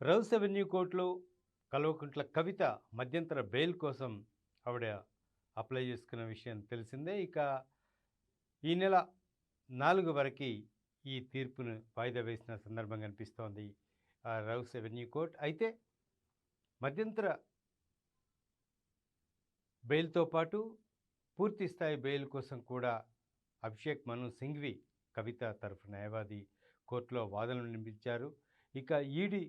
Rows avenue కోర్టులో కల్వకుంట్ల కవిత మధ్యంతర bail కోసం ఆవిడ అప్లై చేసుకున్న విషయం తెలిసిందే. ఇక ఈ నెల నాలుగు వరకు ఈ తీర్పును వాయిదా వేసిన సందర్భం కనిపిస్తోంది ఆ రౌస్ అవెన్యూ కోర్ట్. అయితే మధ్యంతర బెయిల్తో పాటు పూర్తి స్థాయి బెయిల్ కోసం కూడా అభిషేక్ మను సింఘ్వి కవిత తరఫు న్యాయవాది కోర్టులో వాదనలు వినిపించారు ఇక ఈడీ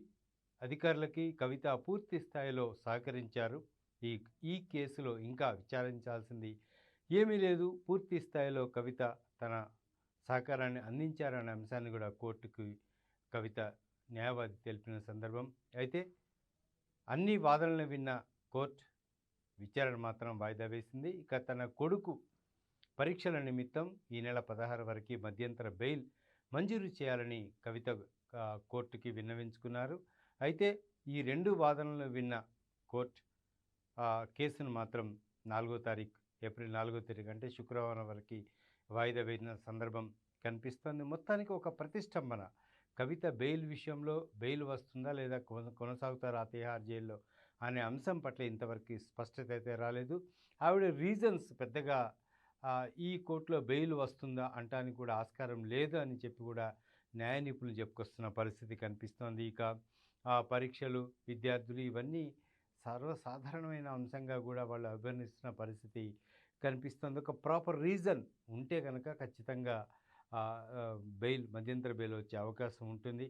అధికారులకి కవిత పూర్తి స్థాయిలో సహకరించారు. ఈ ఈ కేసులో ఇంకా విచారించాల్సింది ఏమీ లేదు. పూర్తి స్థాయిలో కవిత తన సహకారాన్ని అందించారనే అంశాన్ని కూడా కోర్టుకు కవిత న్యాయవాది తెలిపిన సందర్భం. అయితే అన్ని వాదనలు విన్న కోర్టు విచారణ మాత్రం వాయిదా వేసింది. ఇక తన కొడుకు పరీక్షల నిమిత్తం ఈ నెల పదహారు వరకు మధ్యంతర బెయిల్ మంజూరు చేయాలని కవిత కోర్టుకి విన్నవించుకున్నారు. అయితే ఈ రెండు వాదనలు విన్న కోర్ట్ ఆ కేసును మాత్రం నాలుగో తారీఖు ఏప్రిల్ నాలుగో తారీఖు అంటే శుక్రవారం వరకు వాయిదా వేసిన సందర్భం కనిపిస్తుంది. మొత్తానికి ఒక ప్రతిష్టంభన. కవిత బెయిల్ విషయంలో బెయిల్ వస్తుందా లేదా కొన- కొనసాగుతారా తిహార్ జైల్లో అనే అంశం పట్ల ఇంతవరకు స్పష్టత అయితే రాలేదు. ఆవిడ రీజన్స్ పెద్దగా ఈ కోర్టులో బెయిల్ వస్తుందా అంటానికి కూడా ఆస్కారం లేదు అని చెప్పి కూడా న్యాయ నిపుణులు చెప్పుకొస్తున్న పరిస్థితి కనిపిస్తోంది. ఇక పరీక్షలు విద్యార్థులు ఇవన్నీ సర్వసాధారణమైన అంశంగా కూడా వాళ్ళు అభివర్ణిస్తున్న పరిస్థితి కనిపిస్తుంది. ఒక ప్రాపర్ రీజన్ ఉంటే కనుక ఖచ్చితంగా బెయిల్ మధ్యంతర బెయిల్ వచ్చే అవకాశం ఉంటుంది.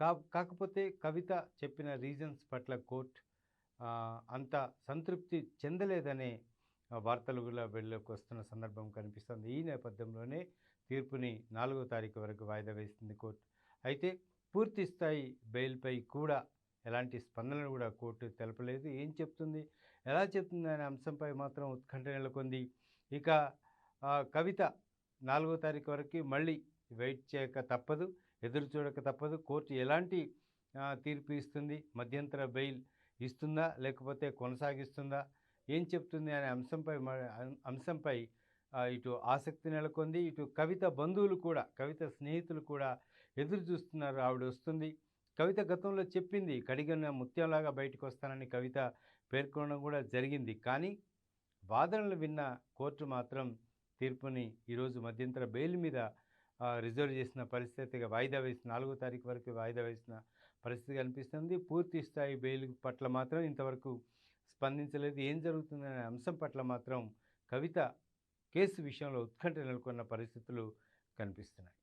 కా కాకపోతే కవిత చెప్పిన రీజన్స్ పట్ల కోర్ట్ అంత సంతృప్తి చెందలేదనే వార్తలు కూడా వెళ్ళలోకి వస్తున్న సందర్భం కనిపిస్తుంది. ఈ నేపథ్యంలోనే తీర్పుని నాలుగో తారీఖు వరకు వాయిదా వేసింది కోర్టు. అయితే పూర్తి స్థాయి బెయిల్పై కూడా ఎలాంటి స్పందనలు కూడా కోర్టు తెలపలేదు. ఏం చెప్తుంది? ఎలా చెప్తుంది అనే అంశంపై మాత్రం ఉత్కంఠ నెలకొంది. ఇక కవిత నాలుగో తారీఖు వరకు మళ్ళీ వెయిట్ చేయక తప్పదు ఎదురు చూడక తప్పదు. కోర్టు ఎలాంటి తీర్పు ఇస్తుంది? మధ్యంతర బెయిల్ ఇస్తుందా? లేకపోతే కొనసాగిస్తుందా? ఏం చెప్తుంది అనే అంశంపై అంశంపై ఇటు ఆసక్తి నెలకొంది. ఇటు కవిత బంధువులు కూడా కవిత స్నేహితులు కూడా ఎదురు చూస్తున్నారు. ఆవిడ వస్తుంది. కవిత గతంలో చెప్పింది కడిగిన ముత్యంలాగా బయటకు వస్తానని కవిత పేర్కొనడం కూడా జరిగింది. కానీ వాదనలు విన్న కోర్టు మాత్రం తీర్పుని ఈరోజు మధ్యంతర బెయిల్ మీద రిజర్వ్ చేసిన పరిస్థితిగా వాయిదా వేసిన నాలుగో తారీఖు వరకు వాయిదా వేసిన పరిస్థితి కనిపిస్తుంది పూర్తి స్థాయి బెయిల్ పట్ల మాత్రం ఇంతవరకు స్పందించలేదు. ఏం జరుగుతుందనే అంశం పట్ల మాత్రం కవిత కేసు విషయంలో ఉత్కంఠ నెలకొన్న పరిస్థితులు కనిపిస్తున్నాయి.